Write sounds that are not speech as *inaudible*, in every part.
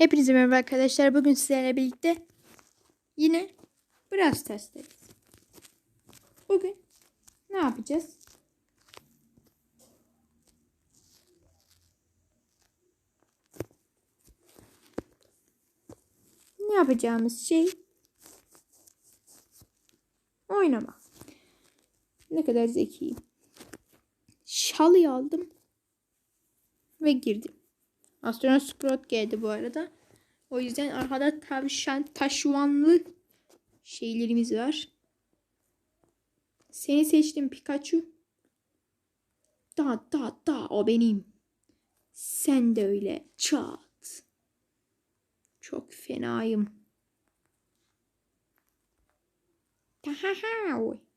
Hepinize merhaba arkadaşlar. Bugün sizlerle birlikte yine biraz testteyiz. Bugün ne yapacağız? Ne yapacağımız şey oynamak. Ne kadar zekiyim. Şalıyı aldım ve girdim. Astronot Sprout geldi bu arada. O yüzden arkada tavşan taşuvanlı şeylerimiz var. Seni seçtim Pikachu. Da da da o benim. Sen de öyle çat. Çok fenayım. Tahaha. Bak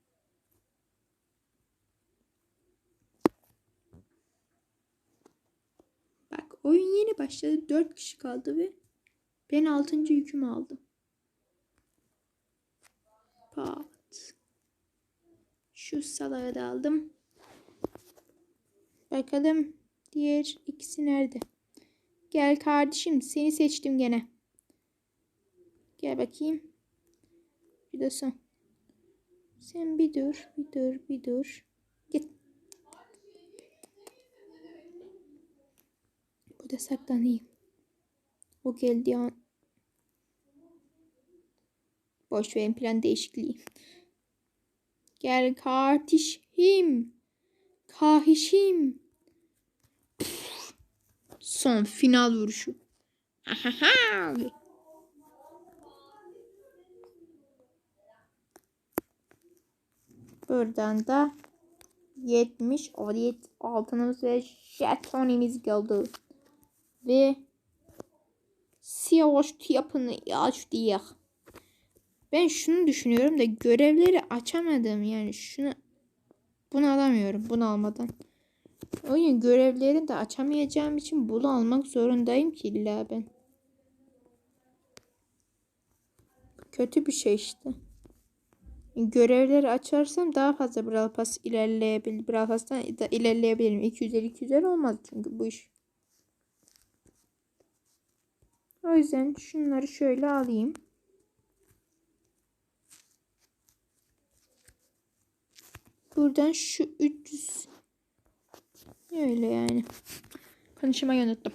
oyun yeni başladı. 4 kişi kaldı ve ben 6. yükümü aldım. Pat. Şu salağı da aldım. Bakalım diğer ikisi nerede? Gel kardeşim seni seçtim gene. Gel bakayım. Bir de sen. Sen bir dur, bir dur, bir dur. Bu da saklanayım. O geldiği an. Boş verin plan değişikliği. Gel kardeşim. Kahişim. Son final vuruşu. Ahaha. Buradan da 70 adet altınımız ve jetonimiz geldi. Ve siyah yapını aç diye. Ben şunu düşünüyorum da görevleri açamadım yani şunu bunu alamıyorum bunu almadan. O yüzden görevleri de açamayacağım için bunu almak zorundayım ki illa ben. Kötü bir şey işte. Görevleri açarsam daha fazla Brawl Pass ilerleyebilir. Brawl Pass'tan ilerleyebilirim. 250 250 olmaz çünkü bu iş. O yüzden şunları şöyle alayım. Buradan şu 300 öyle yani. Konuşmayı unuttum.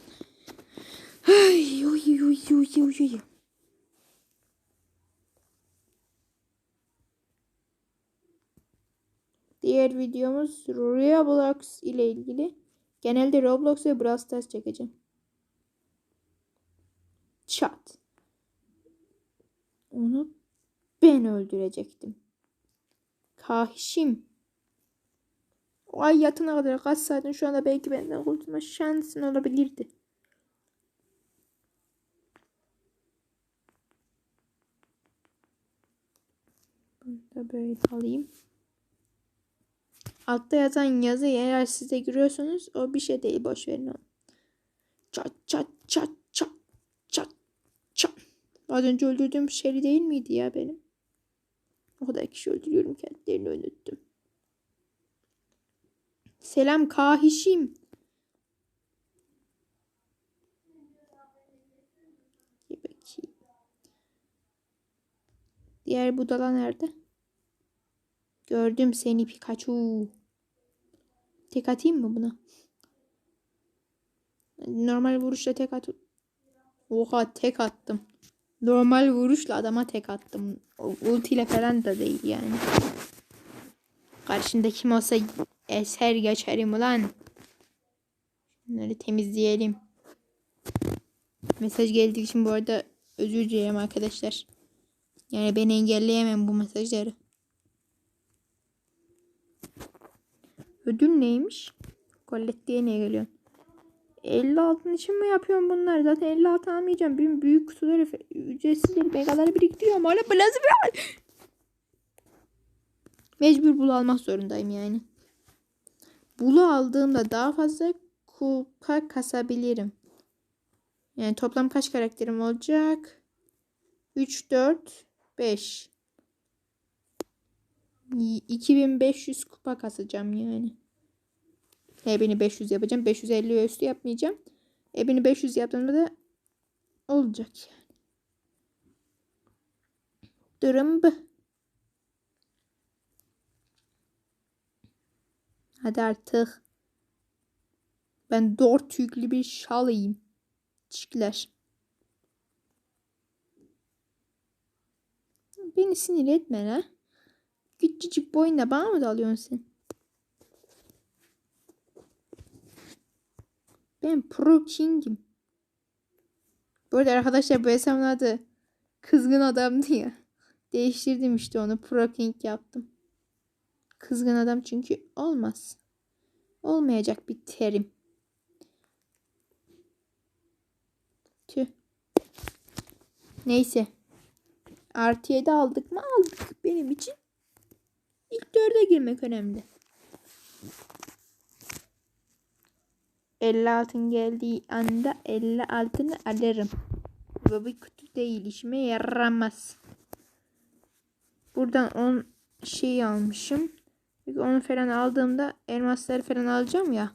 Ay, uy, uy, uy, uy, uy. Diğer videomuz Roblox ile ilgili. Genelde Roblox ve Brawl Stars çekeceğim. Çat. Onu ben öldürecektim. Kahişim. O ay yatına kadar kaç saatin şu anda belki benden kurtulma şansın olabilirdi. Bunu da böyle alayım. Altta yazan yazı eğer siz de görüyorsanız o bir şey değil boş verin onu. Çat çat çat. Az önce öldürdüğüm şey değil miydi ya benim? O kadar kişi öldürüyorum kendilerini unuttum. Selam kahişim. Bakayım. Diğer budala nerede? Gördüm seni Pikachu. Tek atayım mı buna? Normal vuruşla tek at. Oha tek attım. Normal vuruşla adama tek attım. Ultiyle falan da değil yani. Karşında kim olsa eser geçerim ulan. Bunları temizleyelim. Mesaj geldiği için bu arada özür dilerim arkadaşlar. Yani ben engelleyemem bu mesajları. Ödül neymiş? Collette'ye niye geliyorsun? 50 altın için mi yapıyorum bunlar? Zaten 50 altın almayacağım. Benim büyük kutuları ücretsizleri megaları biriktiriyorum. Hala blazı bir Mecbur bulu almak zorundayım yani. Bulu aldığımda daha fazla kupa kasabilirim. Yani toplam kaç karakterim olacak? 3, 4, 5. 2500 kupa kasacağım yani. Ebeni 500 yapacağım. 550 üstü yapmayacağım. Ebeni 500 yaptığımda da olacak yani. Durum bu. Hadi artık. Ben dört yüklü bir şalıyım. Teşekkürler. Beni sinir etme la. Küçücük boyunla bana mı dalıyorsun sen? Ben Pro King'im. Bu arada arkadaşlar bu hesabın adı Kızgın Adam'dı ya. Değiştirdim işte onu. Pro King yaptım. Kızgın adam çünkü olmaz. Olmayacak bir terim. Tüh. Neyse. Artı 7 aldık mı aldık. Benim için ilk dörde girmek önemli. 50 altın geldiği anda 50 altını alırım. Bu bir kutu değil işime yaramaz. Buradan 10 şey almışım. Çünkü onu falan aldığımda elmasları falan alacağım ya.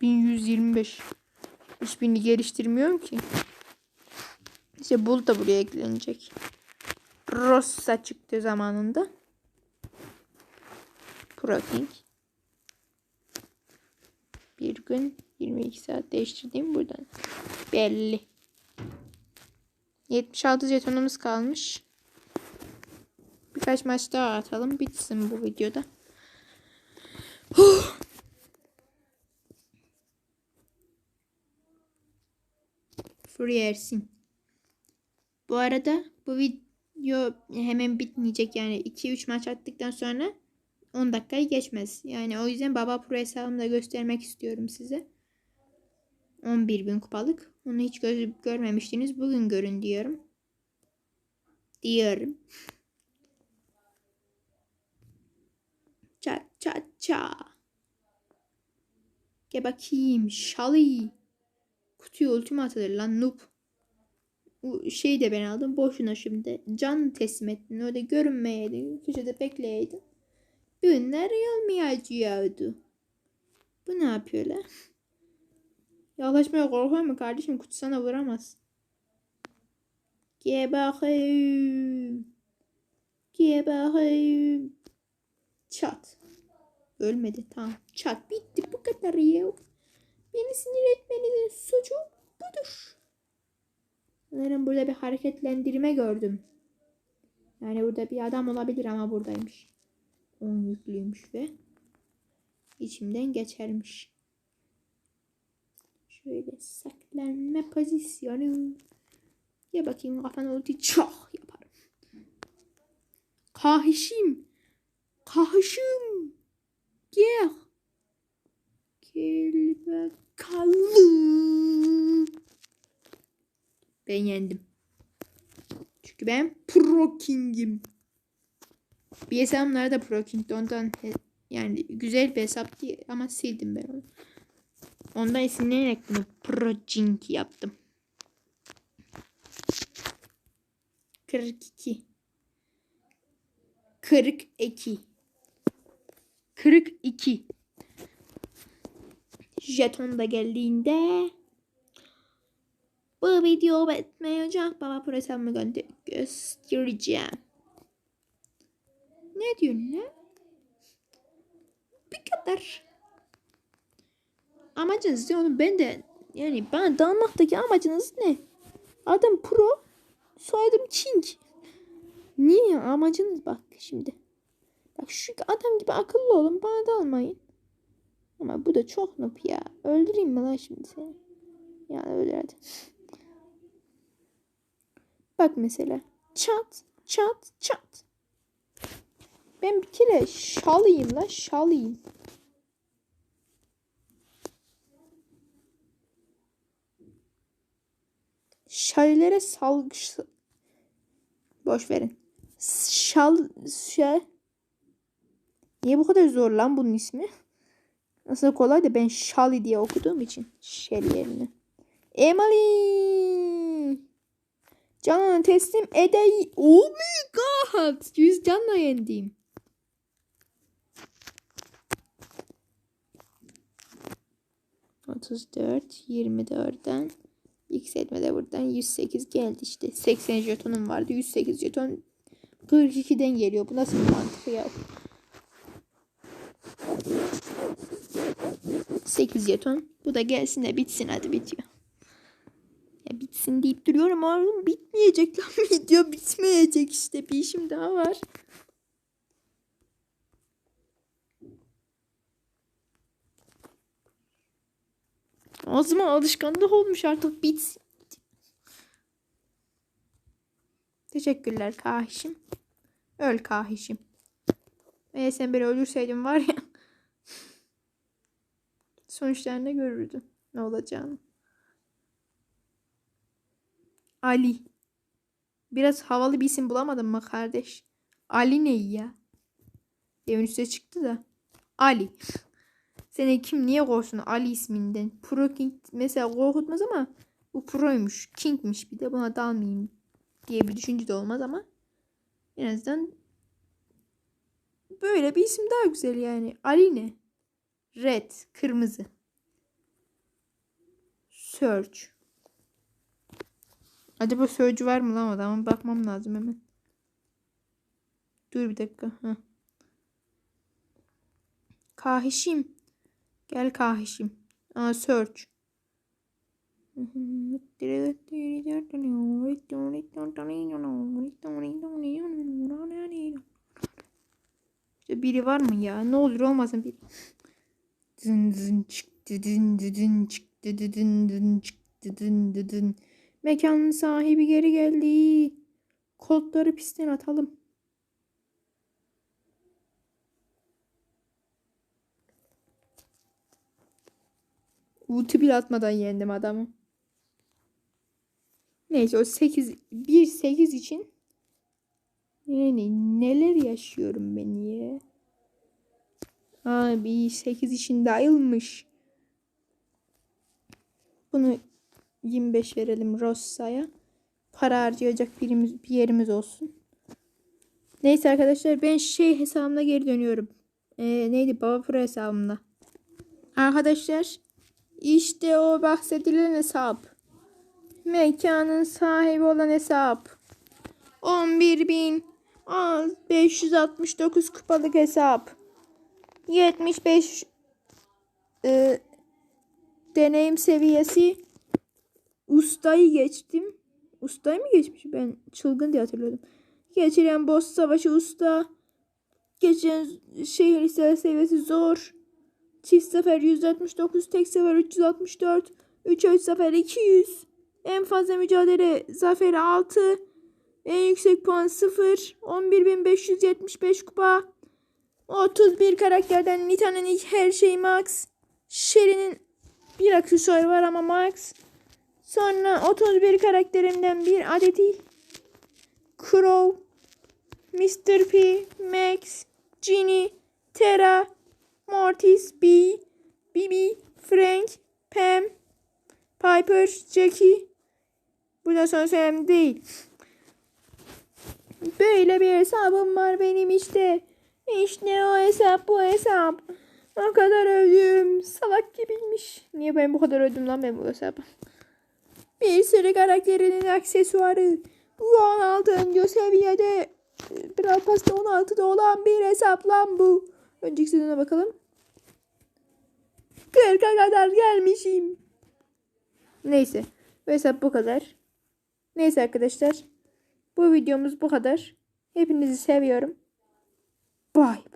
1125. Hiçbirini geliştirmiyorum ki. İşte bul da buraya eklenecek. Rossa çıktı zamanında. Proking. Bir gün 22 saat değiştirdiğim buradan. Belli. 76 jetonumuz kalmış. Birkaç maç daha atalım. Bitsin bu videoda. Free Bu arada bu video hemen bitmeyecek. Yani 2-3 maç attıktan sonra 10 dakikayı geçmez. Yani o yüzden Baba Pro hesabımı da göstermek istiyorum size. 11 bin kupalık. Onu hiç göz görmemiştiniz. Bugün görün diyorum. Diyorum. Ça ça ça. Gel bakayım. Şali. Kutuyu ultimatıdır lan noob. Şeyi de ben aldım. Boşuna şimdi. Can teslim ettin. Öyle görünmeyeydin. Köşede bekleyeydin. Günler olmayacaktı. Bu ne yapıyor lan? Yaklaşmaya korkuyor mu kardeşim? Kutu sana vuramaz. Gel bakayım. Gel bakayım. Çat. Ölmedi. Tamam. Çat. Bitti. Bu kadar ya. Beni sinir etmenin suçu budur. Sanırım burada bir hareketlendirme gördüm. Yani burada bir adam olabilir ama buradaymış. 10 yüklüymüş ve içimden geçermiş. Şöyle saklanma pozisyonu. Ya bakayım kafana ulti çok yaparım. Kahişim. Kahışım. Gel. Gel bakalım. Ben yendim. Çünkü ben Pro King'im. Bir hesabımlarda Pro King'de ondan yani güzel bir hesap değil ama sildim ben onu. Ondan esinlenerek bunu Pro King yaptım. 42 42 42 Jeton da geldiğinde bu video bitmeyecek. Baba Pro hesabımı gönder göstereceğim. Ne diyorsun ne? Bir kadar. Amacınız ne oğlum? Ben de yani bana dalmaktaki amacınız ne? Adam pro, soyadım King. Niye? Amacınız bak şimdi. Bak şu adam gibi akıllı olun bana dalmayın. Ama bu da çok noob ya. Öldüreyim mi lan şimdi seni? Yani öyle hadi. Bak mesela. Çat, çat, çat. Ben bir kere şalıyım la şalıyım. Şalilere sal... Boş verin. Şal... Şey... Niye bu kadar zor lan bunun ismi? Nasıl kolay da ben Şali diye okuduğum için. Şel yerine. Emily. Canını teslim edeyim. Oh my god. Yüz canla yendim. 34 24'den yükseltme de buradan 108 geldi işte. 80 jetonum vardı. 108 jeton 42'den geliyor. Bu nasıl bir mantık ya? 8 jeton. Bu da gelsin de bitsin hadi bitiyor. Ya bitsin deyip duruyorum oğlum bitmeyecek lan *laughs* video bitmeyecek işte bir işim daha var. Ağzıma alışkanlık olmuş artık bitsin. Teşekkürler kahişim. Öl kahişim. Eğer sen beni öldürseydin var ya. *laughs* Sonuçlarını görürdün. Ne olacağını. Ali. Biraz havalı bir isim bulamadın mı kardeş? Ali ne ya? Evin üstüne çıktı da. Ali. Seni kim niye korksun Ali isminden? Pro King mesela korkutmaz ama bu Pro'ymuş. King'miş bir de buna dalmayayım diye bir düşünce de olmaz ama en azından böyle bir isim daha güzel yani. Ali ne? Red. Kırmızı. Search. Acaba Search var mı lan adamın? Bakmam lazım hemen. Dur bir dakika. Heh. Kahişim. Gel kahişim. Aa search. İşte biri var mı ya? Ne olur olmasın bir. Dın dın çıktı dın dın çıktı dın dın çıktı dın dın. Mekanın sahibi geri geldi. Kodları pistten atalım. Ulti bile atmadan yendim adamı. Neyse o 8 1 8 için yani neler yaşıyorum ben ya. Abi 8 için dayılmış. Bunu 25 verelim Rossa'ya. Para harcayacak birimiz, bir yerimiz olsun. Neyse arkadaşlar ben şey hesabımda geri dönüyorum. Ee, neydi baba pro hesabımda. Arkadaşlar işte o bahsedilen hesap. Mekanın sahibi olan hesap. 11.569 kupalık hesap. 75 e, deneyim seviyesi. Ustayı geçtim. Ustayı mı geçmiş? Ben çılgın diye hatırlıyordum. Geçiren boss savaşı usta. Geçen şehir seviyesi zor. Çift sefer 169, tek sefer 364, 3 3 sefer 200. En fazla mücadele zaferi 6. En yüksek puan 0. 11.575 kupa. 31 karakterden Nita'nın her şey max. Sherry'nin bir aksesuarı var ama max. Sonra 31 karakterimden bir adeti Crow, Mr. P, Max, Ginny, Terra, Mortis, B, Bibi, Frank, Pam, Piper, Jackie. Bundan sonra önemli değil. Böyle bir hesabım var benim işte. İşte o hesap bu hesap. O kadar övdüm. Salak gibiymiş. Niye ben bu kadar övdüm lan ben bu hesabı? Bir sürü karakterinin aksesuarı. Bu 16. seviyede Brawl Pass'ta 16'da olan bir hesap lan bu. Önceki sezona bakalım. 40'a kadar gelmişim. Neyse. Bu bu kadar. Neyse arkadaşlar. Bu videomuz bu kadar. Hepinizi seviyorum. Bye.